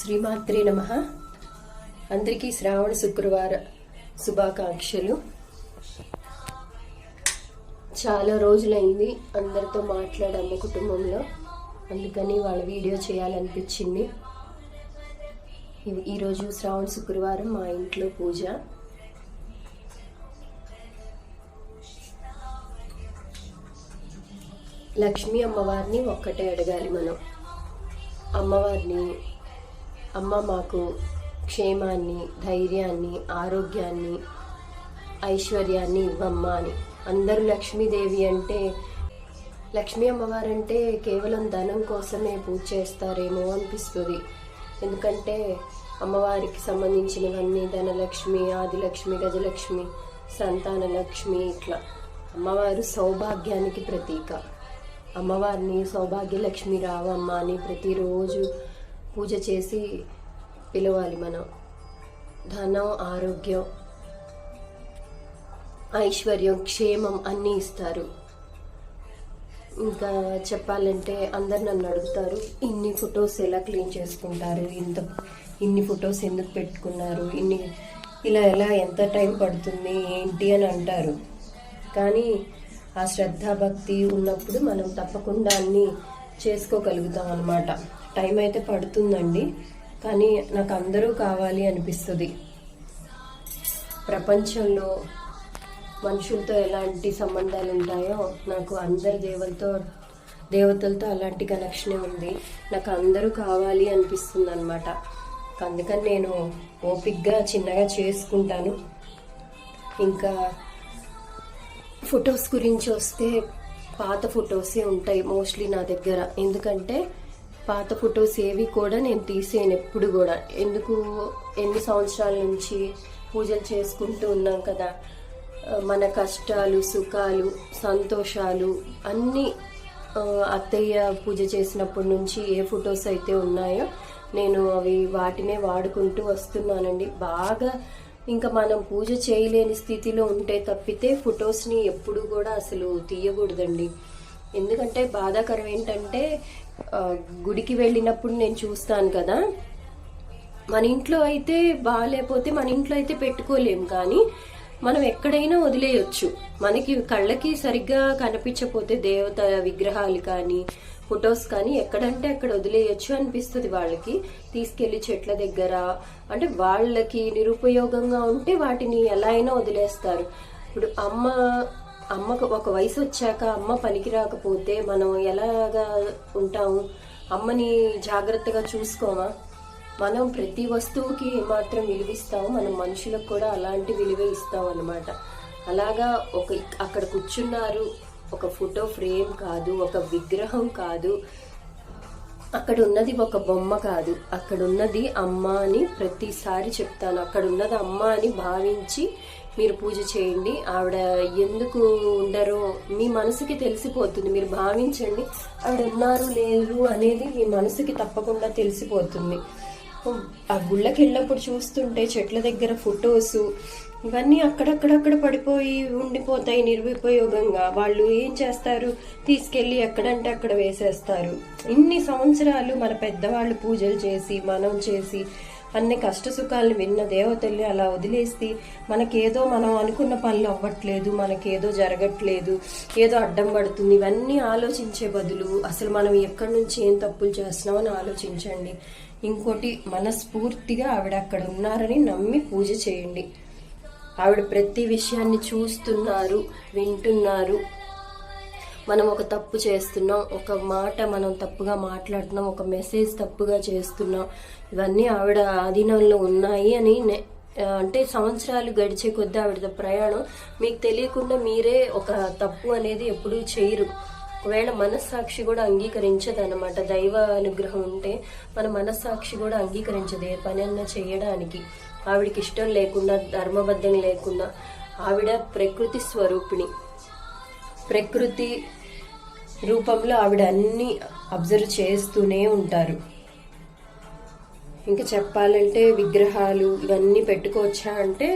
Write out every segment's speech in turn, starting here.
శ్రీమాత్రే నమ. అందరికీ శ్రావణ శుక్రవార శుభాకాంక్షలు. చాలా రోజులైంది అందరితో మాట్లాడాము కుటుంబంలో. అందుకని వాళ్ళ వీడియో చేయాలనిపించింది. ఈరోజు శ్రావణ శుక్రవారం మా ఇంట్లో పూజ. లక్ష్మీ అమ్మవారిని ఒక్కటే అడగాలి మనం. అమ్మవారిని అమ్మ మాకు క్షేమాన్ని ధైర్యాన్ని ఆరోగ్యాన్ని ఐశ్వర్యాన్ని ఇవ్వమ్మ అని. అందరూ లక్ష్మీదేవి అంటే లక్ష్మీ అమ్మవారంటే కేవలం ధనం కోసమే పూజ చేస్తారేమో అనిపిస్తుంది. ఎందుకంటే అమ్మవారికి సంబంధించినవన్నీ ధనలక్ష్మి ఆదిలక్ష్మి గజలక్ష్మి సంతాన లక్ష్మి ఇట్లా. అమ్మవారు సౌభాగ్యానికి ప్రతీక. అమ్మవారిని సౌభాగ్యలక్ష్మి రావమ్మ అని ప్రతిరోజు పూజ చేసి పిలవాలి మనం ధనం ఆరోగ్యం ఐశ్వర్యం క్షేమం అన్నీ ఇస్తారు. ఇంకా చెప్పాలంటే అందరు నన్ను అడుగుతారు ఇన్ని ఫొటోస్ ఎలా క్లీన్ చేసుకుంటారు? ఇంత ఇన్ని ఫొటోస్ ఎందుకు పెట్టుకున్నారు? ఇన్ని ఇలా ఎలా ఎంత టైం పడుతుంది? ఏంటి అని అంటారు. కానీ ఆ శ్రద్ధ భక్తి ఉన్నప్పుడు మనం తప్పకుండా అన్నీ చేసుకోగలుగుతాం అన్నమాట. టైం అయితే పడుతుందండి. కానీ నాకు అందరూ కావాలి అనిపిస్తుంది. ప్రపంచంలో మనుషులతో ఎలాంటి సంబంధాలు ఉంటాయో నాకు అందరి దేవులతో దేవతలతో అలాంటి కనెక్షనే ఉంది. నాకు అందరూ కావాలి అనిపిస్తుంది అనమాట అందుకని నేను ఓపిక్గా చిన్నగా చేసుకుంటాను. ఇంకా ఫొటోస్ గురించి వస్తే పాత ఫొటోసే ఉంటాయి మోస్ట్లీ నా దగ్గర. ఎందుకంటే పాత ఫొటోస్ ఏవి కూడా నేను తీసేయను ఎప్పుడు కూడా. ఎందుకు ఎన్ని సంవత్సరాల నుంచి పూజలు చేసుకుంటూ ఉన్నాం కదా. మన కష్టాలు సుఖాలు సంతోషాలు అన్నీ అత్తయ్య పూజ చేసినప్పటి నుంచి ఏ ఫొటోస్ అయితే ఉన్నాయో నేను అవి వాటినే వాడుకుంటూ వస్తున్నానండి. బాగా ఇంకా మనం పూజ చేయలేని స్థితిలో ఉంటే తప్పితే ఫొటోస్ని ఎప్పుడు కూడా అసలు తీయకూడదండి. ఎందుకంటే బాధాకరం ఏంటంటే గుడికి వెళ్ళినప్పుడు నేను చూస్తాను కదా. మన ఇంట్లో అయితే బాగాలేకపోతే మన ఇంట్లో అయితే పెట్టుకోలేం కానీ మనం ఎక్కడైనా వదిలేయొచ్చు. మనకి కళ్ళకి సరిగ్గా కనిపించకపోతే దేవత విగ్రహాలు కానీ ఫొటోస్ కానీ ఎక్కడంటే అక్కడ వదిలేయొచ్చు అనిపిస్తుంది వాళ్ళకి. తీసుకెళ్ళి చెట్ల దగ్గర అంటే వాళ్ళకి నిరుపయోగంగా ఉంటే వాటిని ఎలా అయినా వదిలేస్తారు. ఇప్పుడు అమ్మ అమ్మకు ఒక వయసు వచ్చాక అమ్మ పనికి రాకపోతే మనం ఎలాగా ఉంటాము? అమ్మని జాగ్రత్తగా చూసుకోమా? మనం ప్రతి వస్తువుకి ఏమాత్రం విలువిస్తాము. మనం మనుషులకు కూడా అలాంటి విలువే ఇస్తాం అన్నమాట అలాగా ఒక అక్కడ కూర్చున్నారు. ఒక ఫోటో ఫ్రేమ్ కాదు ఒక విగ్రహం కాదు. అక్కడ ఉన్నది ఒక బొమ్మ కాదు. అక్కడ ఉన్నది అమ్మ అని ప్రతిసారి చెప్తాను. అక్కడ ఉన్నది అమ్మ అని భావించి మీరు పూజ చేయండి. ఆవిడ ఎందుకు ఉండరో మీ మనసుకి తెలిసిపోతుంది. మీరు భావించండి. ఆవిడ ఉన్నారు లేరు అనేది మీ మనసుకి తప్పకుండా తెలిసిపోతుంది. ఆ గుళ్ళకి వెళ్ళినప్పుడు చూస్తుంటే చెట్ల దగ్గర ఫొటోస్ ఇవన్నీ అక్కడక్కడక్కడ పడిపోయి ఉండిపోతాయి నిరుపయోగంగా. వాళ్ళు ఏం చేస్తారు? తీసుకెళ్ళి ఎక్కడంటే అక్కడ వేసేస్తారు. ఇన్ని సంవత్సరాలు మన పెద్దవాళ్ళు పూజలు చేసి మనం చేసి అన్ని కష్ట సుఖాలను విన్న దేవతల్ని అలా వదిలేసి మనకేదో మనం అనుకున్న పనులు అవ్వట్లేదు మనకేదో జరగట్లేదు ఏదో అడ్డం పడుతుంది. ఇవన్నీ ఆలోచించే బదులు అసలు మనం ఎక్కడి నుంచి ఏం తప్పులు చేస్తున్నామని ఆలోచించండి. ఇంకోటి మనస్ఫూర్తిగా ఆవిడ అక్కడ ఉన్నారని నమ్మి పూజ చేయండి. ఆవిడ ప్రతి విషయాన్ని చూస్తున్నారు వింటున్నారు. మనం ఒక తప్పు చేస్తున్నాం ఒక మాట మనం తప్పుగా మాట్లాడుతున్నాం ఒక మెసేజ్ తప్పుగా చేస్తున్నాం ఇవన్నీ ఆవిడ ఆధీనంలో ఉన్నాయి అని నే- అంటే సంవత్సరాలు గడిచే కొద్దీ ఆవిడ ప్రయాణం మీకు తెలియకుండా మీరే ఒక తప్పు అనేది ఎప్పుడూ చేయరు. ఒకవేళ మనస్సాక్షి కూడా అంగీకరించదు అనమాట దైవ అనుగ్రహం ఉంటే మన మనస్సాక్షి కూడా అంగీకరించదు ఏ పని అన్నా చేయడానికి. ఆవిడకి ఇష్టం లేకుండా ధర్మబద్ధం లేకుండా ఆవిడ ప్రకృతి స్వరూపిణి. ప్రకృతి రూపంలో ఆవిడ అన్ని అబ్జర్వ్ చేస్తూనే ఉంటారు. ఇంకా చెప్పాలంటే విగ్రహాలు ఇవన్నీ పెట్టుకోవచ్చా అంటే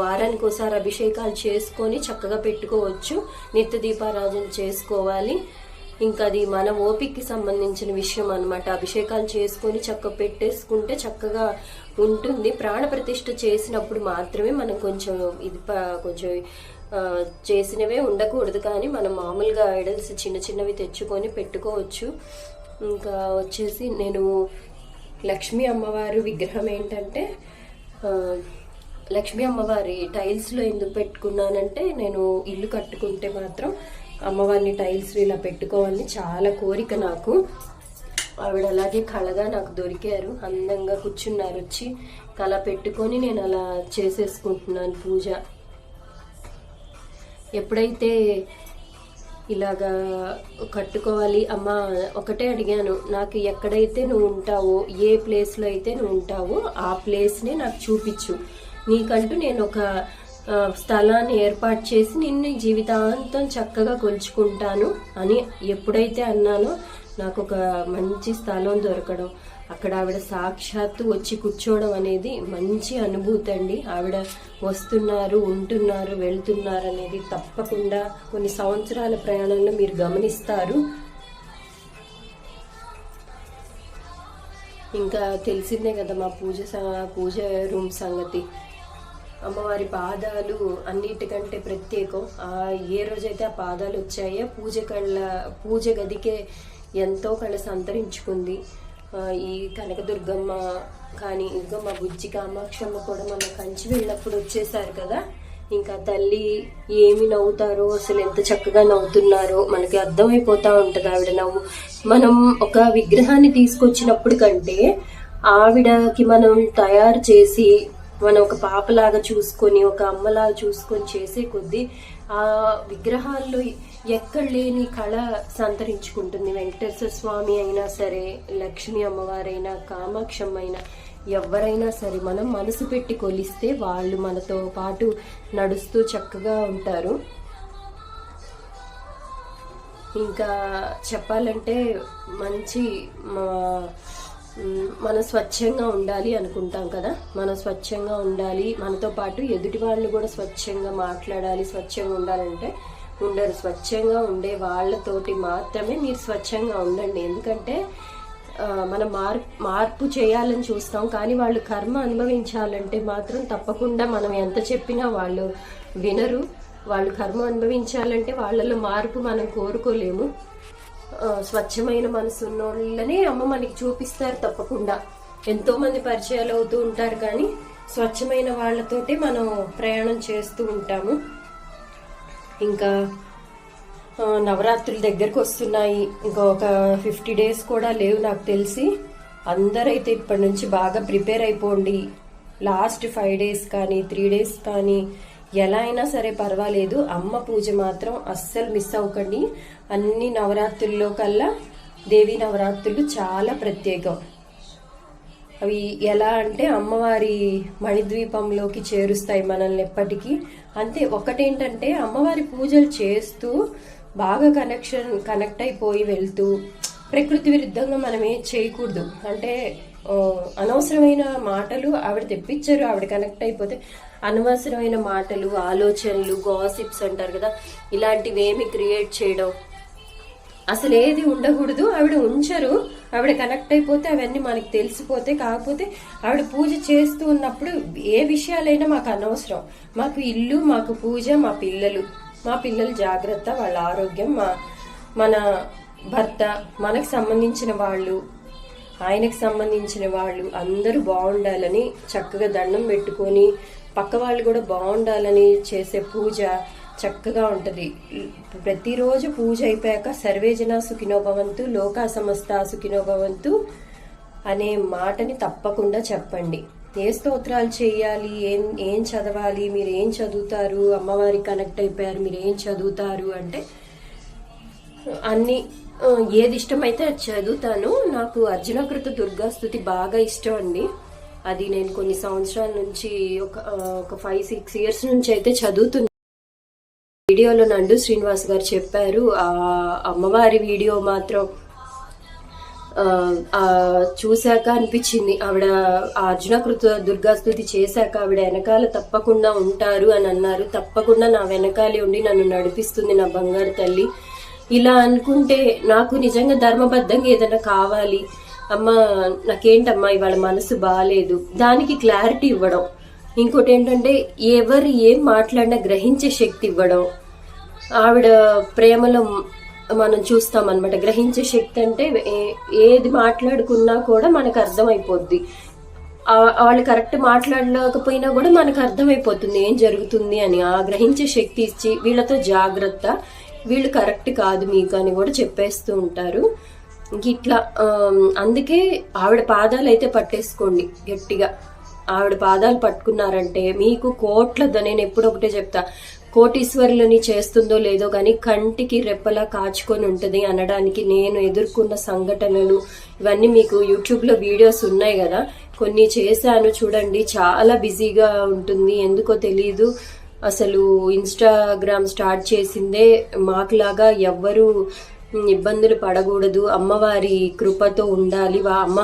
వారానికి ఒకసారి అభిషేకాలు చేసుకొని చక్కగా పెట్టుకోవచ్చు. నిత్య దీపారాధన చేసుకోవాలి. ఇంకా అది మన ఓపికకి సంబంధించిన విషయం అనమాట అభిషేకాలు చేసుకొని చక్క పెట్టేసుకుంటే చక్కగా ఉంటుంది. ప్రాణ ప్రతిష్ఠ చేసినప్పుడు మాత్రమే మనం కొంచెం ఇది కొంచెం చేసినవే ఉండకూడదు కానీ మనం మామూలుగా ఐడల్స్ చిన్న చిన్నవి తెచ్చుకొని పెట్టుకోవచ్చు. ఇంకా వచ్చేసి నేను లక్ష్మీ అమ్మవారు విగ్రహం ఏంటంటే లక్ష్మీ అమ్మవారి టైల్స్లో ఎందుకు పెట్టుకున్నానంటే నేను ఇల్లు కట్టుకుంటే మాత్రం అమ్మవారిని టైల్స్ ఇలా పెట్టుకోవాలని చాలా కోరిక నాకు. ఆవిడ అలాగే కళగా నాకు దొరికారు. అందంగా కూర్చున్నారు వచ్చి కళ పెట్టుకొని నేను అలా చేసేసుకుంటున్నాను పూజ. ఎప్పుడైతే ఇలాగా కట్టుకోవాలి అమ్మ ఒకటే అడిగాను నాకు ఎక్కడైతే నువ్వు ఉంటావో ఏ ప్లేస్లో అయితే నువ్వు ఉంటావో ఆ ప్లేస్ని నాకు చూపించు. నీకంటూ నేను ఒక స్థలాన్ని ఏర్పాటు చేసి నిన్ను జీవితాంతం చక్కగా కొలుచుకుంటాను అని ఎప్పుడైతే అన్నానో నాకు ఒక మంచి స్థలం దొరకడం అక్కడ ఆవిడ సాక్షాత్తు వచ్చి కూర్చోవడం అనేది మంచి అనుభూతి అండి. ఆవిడ వస్తున్నారు ఉంటున్నారు వెళ్తున్నారు అనేది తప్పకుండా కొన్ని సంవత్సరాల ప్రయాణంలో మీరు గమనిస్తారు. ఇంకా తెలిసిందే కదా మా పూజ స- పూజ రూమ్ సంగతి. అమ్మవారి పాదాలు అన్నిటికంటే ప్రత్యేకం. ఏ రోజైతే ఆ పాదాలు వచ్చాయో పూజ కళ్ళ పూజ గదికే ఎంతో కళ సంతరించుకుంది ఈ కనకదుర్గమ్మ కానీ ఇంకా మా బుజ్జి కామాక్షమ్మ కూడా మన కంచి వెళ్ళినప్పుడు వచ్చేసారు కదా. ఇంకా తల్లి ఏమి నవ్వుతారో అసలు ఎంత చక్కగా నవ్వుతున్నారో మనకి అర్థమైపోతూ ఉంటుంది ఆవిడ నవ్వు. మనం ఒక విగ్రహాన్ని తీసుకొచ్చినప్పుడు కంటే ఆవిడకి మనం తయారు చేసి మనం ఒక పాపలాగా చూసుకొని ఒక అమ్మలాగా చూసుకొని చేసే కొద్దీ ఆ విగ్రహాల్లో ఎక్కడ లేని కళ సంతరించుకుంటుంది. వెంకటేశ్వర స్వామి అయినా సరే లక్ష్మి అమ్మవారైనా కామాక్షమ్మైనా అయినా ఎవరైనా సరే మనం మనసు పెట్టి కొలిస్తే వాళ్ళు మనతో పాటు నడుస్తూ చక్కగా ఉంటారు. ఇంకా చెప్పాలంటే మంచి మా- మనం స్వచ్ఛంగా ఉండాలి అనుకుంటాం కదా. మనం స్వచ్ఛంగా ఉండాలి. మనతో పాటు ఎదుటి వాళ్ళు కూడా స్వచ్ఛంగా మాట్లాడాలి స్వచ్ఛంగా ఉండాలంటే ఉండరు. స్వచ్ఛంగా ఉండే వాళ్ళతోటి మాత్రమే మీరు స్వచ్ఛంగా ఉండండి. ఎందుకంటే మనం మార్ మార్పు చేయాలని చూస్తాం. కానీ వాళ్ళు కర్మ అనుభవించాలంటే మాత్రం తప్పకుండా మనం ఎంత చెప్పినా వాళ్ళు వినరు. వాళ్ళు కర్మ అనుభవించాలంటే వాళ్ళలో మార్పు మనం కోరుకోలేము. స్వచ్ఛమైన మనసు ఉన్నోళ్ళనే అమ్మ మనకి చూపిస్తారు తప్పకుండా. ఎంతో మంది పరిచయాలు అవుతూ ఉంటారు కానీ స్వచ్ఛమైన వాళ్ళతోటి మనం ప్రయాణం చేస్తూ ఉంటాము. ఇంకా నవరాత్రుల నవరాత్రులు దగ్గరకు వస్తున్నాయి. ఇంకా ఒక ఫిఫ్టీ డేస్ కూడా లేవు నాకు తెలిసి. అందరైతే ఇప్పటి నుంచి బాగా ప్రిపేర్ అయిపోండి. లాస్ట్ ఫైవ్ డేస్ కానీ త్రీ డేస్ కానీ ఎలా అయినా సరే పర్వాలేదు. అమ్మ పూజ మాత్రం అస్సలు మిస్ అవ్వకండి. అన్ని నవరాత్రుల్లో కల్లా దేవీ నవరాత్రులు చాలా ప్రత్యేకం. అవి ఎలా అంటే అమ్మవారి మణిద్వీపంలోకి చేరుస్తాయి మనల్ని ఎప్పటికీ. అంతే ఒకటేంటంటే అమ్మవారి పూజలు చేస్తూ బాగా కనెక్షన్ కనెక్ట్ అయిపోయి వెళ్తూ ప్రకృతి విరుద్ధంగా మనం ఏం చేయకూడదు. అంటే అనవసరమైన మాటలు ఆవిడ తెప్పించారు ఆవిడ కనెక్ట్ అయిపోతే. అనవసరమైన మాటలు ఆలోచనలు గాసిప్స్ అంటారు కదా ఇలాంటివి ఏమి క్రియేట్ చేయడం. అసలు ఏది ఉండకూడదు. ఆవిడ ఉంచరు. ఆవిడ కనెక్ట్ అయిపోతే అవన్నీ మనకు తెలిసిపోతే కాకపోతే ఆవిడ పూజ చేస్తూ ఉన్నప్పుడు ఏ విషయాలైనా మాకు అనవసరం. మాకు ఇల్లు మాకు పూజ మా పిల్లలు. మా పిల్లలు జాగ్రత్త వాళ్ళ ఆరోగ్యం మా మన భర్త మనకు సంబంధించిన వాళ్ళు ఆయనకు సంబంధించిన వాళ్ళు అందరూ బాగుండాలని చక్కగా దండం పెట్టుకొని పక్క వాళ్ళు కూడా బాగుండాలని చేసే పూజ చక్కగా ఉంటుంది. ప్రతిరోజు పూజ అయిపోయాక సర్వేజన సుఖినోభవంతు లోకా సమస్త సుఖినోభవంతు అనే మాటని తప్పకుండా చెప్పండి. ఏ స్తోత్రాలు చేయాలి? ఏం ఏం చదవాలి? మీరు ఏం చదువుతారు? అమ్మవారికి కనెక్ట్ అయిపోయారు మీరు ఏం చదువుతారు అంటే అన్ని ఏది ఇష్టమైతే అది చదువుతాను. నాకు అర్జునకృత దుర్గాస్తుతి బాగా ఇష్టం అండి. అది నేను కొన్ని సంవత్సరాల నుంచి ఒక ఒక ఫైవ్ సిక్స్ ఇయర్స్ నుంచి అయితే చదువుతున్నాను వీడియోలో నండు శ్రీనివాస్ గారు చెప్పారు ఆ అమ్మవారి వీడియో మాత్రం చూశాక అనిపించింది. ఆవిడ ఆ అర్జునకృత దుర్గాస్తుతి చేశాక ఆవిడ వెనకాల తప్పకుండా ఉంటారు అని అన్నారు. తప్పకుండా నా వెనకాలే ఉండి నన్ను నడిపిస్తుంది నా బంగారు తల్లి. ఇలా అనుకుంటే నాకు నిజంగా ధర్మబద్ధంగా ఏదైనా కావాలి. అమ్మ నాకేంటమ్మా ఇవాళ మనసు బాగాలేదు దానికి క్లారిటీ ఇవ్వడం. ఇంకోటి ఏంటంటే ఎవరు ఏం మాట్లాడినా గ్రహించే శక్తి ఇవ్వడం. ఆవిడ ప్రేమలో మనం చూస్తాం అనమాట గ్రహించే శక్తి అంటే ఏ- ఏది మాట్లాడుకున్నా కూడా మనకు అర్థమైపోద్ది. వాళ్ళు కరెక్ట్ మాట్లాడలేకపోయినా కూడా మనకు అర్థమైపోతుంది ఏం జరుగుతుంది అని. ఆ గ్రహించే శక్తి ఇచ్చి వీళ్ళతో జాగ్రత్త. వీళ్ళు కరెక్ట్ కాదు మీకు అని కూడా చెప్పేస్తూ ఉంటారు. ఇట్లా అందుకే ఆవిడ పాదాలు అయితే పట్టేసుకోండి గట్టిగా. ఆవిడ పాదాలు పట్టుకున్నారంటే మీకు కోట్ల నేను ఎప్పుడు ఒకటే చెప్తా. కోటీశ్వరులని చేస్తుందో లేదో కానీ కంటికి రెప్పలా కాచుకొని ఉంటుంది అనడానికి నేను ఎదుర్కొన్న సంఘటనలు. ఇవన్నీ మీకు యూట్యూబ్లో వీడియోస్ ఉన్నాయి కదా. కొన్ని చేశాను చూడండి. చాలా బిజీగా ఉంటుంది. ఎందుకో తెలీదు. అసలు ఇన్స్టాగ్రామ్ స్టార్ట్ చేసిందే మాకులాగా ఎవ్వరు ఇబ్బందులు పడకూడదు. అమ్మవారి కృపతో ఉండాలి. వా- అమ్మ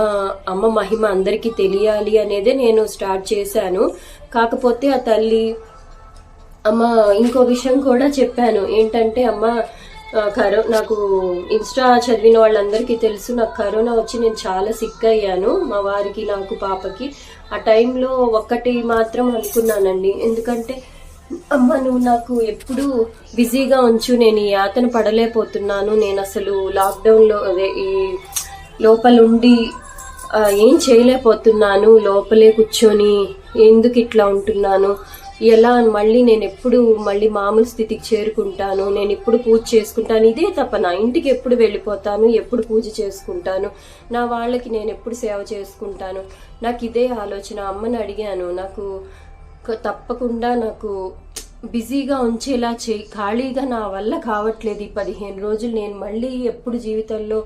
అమ్మ మహిమ అందరికీ తెలియాలి అనేదే నేను స్టార్ట్ చేశాను. కాకపోతే ఆ తల్లి అమ్మ ఇంకో విషయం కూడా చెప్పాను. ఏంటంటే అమ్మ కరో నాకు ఇన్స్టా చదివిన వాళ్ళందరికీ తెలుసు నాకు కరోనా వచ్చి నేను చాలా సిక్ అయ్యాను. మా వారికి నాకు పాపకి. ఆ టైంలో ఒక్కటి మాత్రం అనుకున్నానండి. ఎందుకంటే అమ్మ నువ్వు నాకు ఎప్పుడు బిజీగా ఉంచు నేను ఈ యాతన పడలేకపోతున్నాను. నేను అసలు లాక్డౌన్లో అదే ఈ లోపలుండి ఉండి ఏం చేయలేకపోతున్నాను. లోపలే కూర్చొని ఎందుకు ఇట్లా ఉంటున్నాను? ఎలా మళ్ళీ నేను ఎప్పుడు మళ్ళీ మామూలు స్థితికి చేరుకుంటాను నేను ఎప్పుడు పూజ చేసుకుంటాను ఇదే తప్ప నా ఇంటికి ఎప్పుడు వెళ్ళిపోతాను ఎప్పుడు పూజ చేసుకుంటాను నా వాళ్ళకి నేను ఎప్పుడు సేవ చేసుకుంటాను. నాకు ఇదే ఆలోచన. అమ్మని అడిగాను నాకు తప్పకుండా నాకు బిజీగా ఉంచేలా చేయి ఖాళీగా నా వల్ల కావట్లేదు ఈ పదిహేను రోజులు. నేను మళ్ళీ ఎప్పుడు జీవితంలో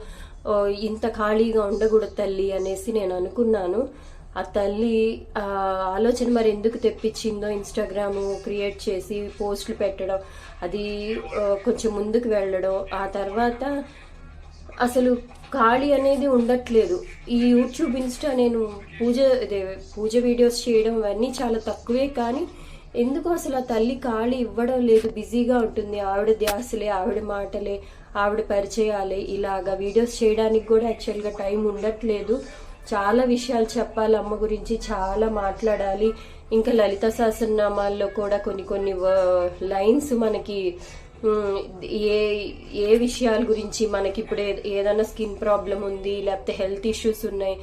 ఇంత ఖాళీగా ఉండకూడదు తల్లి అనేసి నేను అనుకున్నాను. ఆ తల్లి ఆ ఆలోచన మరి ఎందుకు తెప్పించిందో ఇన్స్టాగ్రామ్ క్రియేట్ చేసి పోస్టులు పెట్టడం అది కొంచెం ముందుకు వెళ్ళడం ఆ తర్వాత అసలు ఖాళీ అనేది ఉండట్లేదు. ఈ యూట్యూబ్ ఇన్స్టా నేను పూజ పూజ వీడియోస్ చేయడం ఇవన్నీ చాలా తక్కువే కానీ ఎందుకు అసలు ఆ తల్లి ఖాళీ ఇవ్వడం లేదు. బిజీగా ఉంటుంది. ఆవిడ ధ్యాసలే ఆవిడ మాటలే ఆవిడ పరిచయాలే ఇలాగా వీడియోస్ చేయడానికి కూడా యాక్చువల్గా టైం ఉండట్లేదు. చాలా విషయాలు చెప్పాలి అమ్మ గురించి చాలా మాట్లాడాలి. ఇంకా లలిత సహస్రనామాల్లో కూడా కొన్ని కొన్ని లైన్స్ మనకి ఏ ఏ విషయాల గురించి మనకి ఇప్పుడు ఏదైనా స్కిన్ ప్రాబ్లం ఉంది లేకపోతే హెల్త్ ఇష్యూస్ ఉన్నాయి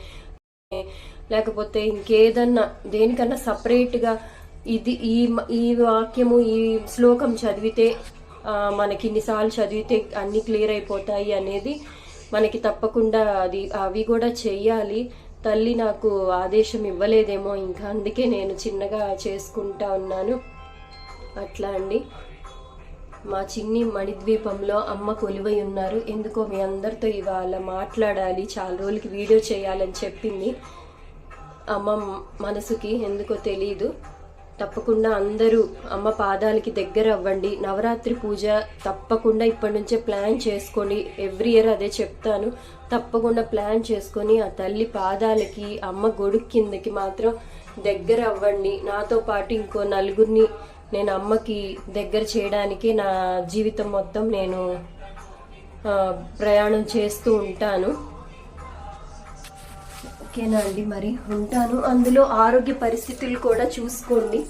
లేకపోతే ఇంకేదన్నా దేనికన్నా సపరేట్గా ఇది ఈ ఈ వాక్యము ఈ శ్లోకం చదివితే మనకి ఇన్నిసార్లు చదివితే అన్ని క్లియర్ అయిపోతాయి అనేది మనకి తప్పకుండా అది అవి కూడా చెయ్యాలి. తల్లి నాకు ఆదేశం ఇవ్వలేదేమో ఇంకా అందుకే నేను చిన్నగా చేసుకుంటా ఉన్నాను. అట్లా అండి. మా చిన్ని మణిద్వీపంలో అమ్మ కొలువై ఉన్నారు. ఎందుకో మీ అందరితో ఇవాళ మాట్లాడాలి చాలా రోజులకి వీడియో చేయాలని చెప్పింది. అమ్మ మనసుకి ఎందుకో తెలియదు తప్పకుండా అందరూ అమ్మ పాదాలకి దగ్గర అవ్వండి. నవరాత్రి పూజ తప్పకుండా ఇప్పటి నుంచే ప్లాన్ చేసుకొని ఎవ్రీ ఇయర్ అదే చెప్తాను. తప్పకుండా ప్లాన్ చేసుకొని ఆ తల్లి పాదాలకి అమ్మ గొడుగు కిందకి మాత్రం దగ్గర అవ్వండి. నాతో పాటు ఇంకో నలుగురిని నేను అమ్మకి దగ్గర చేయడానికి నా జీవితం మొత్తం నేను ప్రయాణం చేస్తూ ఉంటాను. ఓకేనా అండి మరి ఉంటాను. అందులో ఆరోగ్య పరిస్థితులు కూడా చూసుకోండి.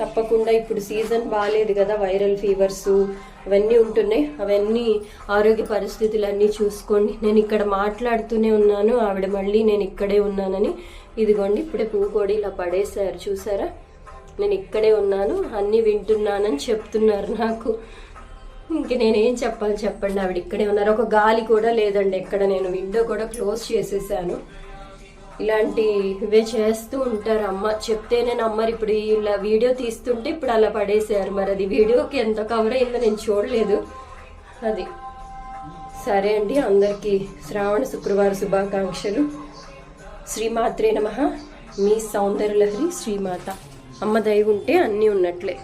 తప్పకుండా ఇప్పుడు సీజన్ బాగాలేదు కదా వైరల్ ఫీవర్స్ అవన్నీ ఉంటున్నాయి. అవన్నీ ఆరోగ్య పరిస్థితులు అన్నీ చూసుకోండి. నేను ఇక్కడ మాట్లాడుతూనే ఉన్నాను. ఆవిడ మళ్ళీ నేను ఇక్కడే ఉన్నానని. ఇదిగోండి ఇప్పుడే పువ్వు ఇలా పడేశారు. చూసారా? నేను ఇక్కడే ఉన్నాను. అన్నీ వింటున్నానని చెప్తున్నారు నాకు. ఇంక నేనేం చెప్పాలి చెప్పండి. ఆవిడ ఇక్కడే ఉన్నారు. ఒక గాలి కూడా లేదండి. ఎక్కడ నేను విండో కూడా క్లోజ్ చేసేసాను. ఇలాంటి ఇవే చేస్తూ ఉంటారు అమ్మ చెప్తేనే నమ్మరు. ఇప్పుడు ఇలా వీడియో తీస్తుంటే ఇప్పుడు అలా పడేసారు మరి అది వీడియోకి ఎంత కవర్ అయిందో నేను చూడలేదు. అది. సరే అండి అందరికీ శ్రావణ శుక్రవార శుభాకాంక్షలు. శ్రీమాత్రే నమ. మీ సౌందర్యలహరి శ్రీమాత. అమ్మ దయ ఉంటే అన్నీ ఉన్నట్లే.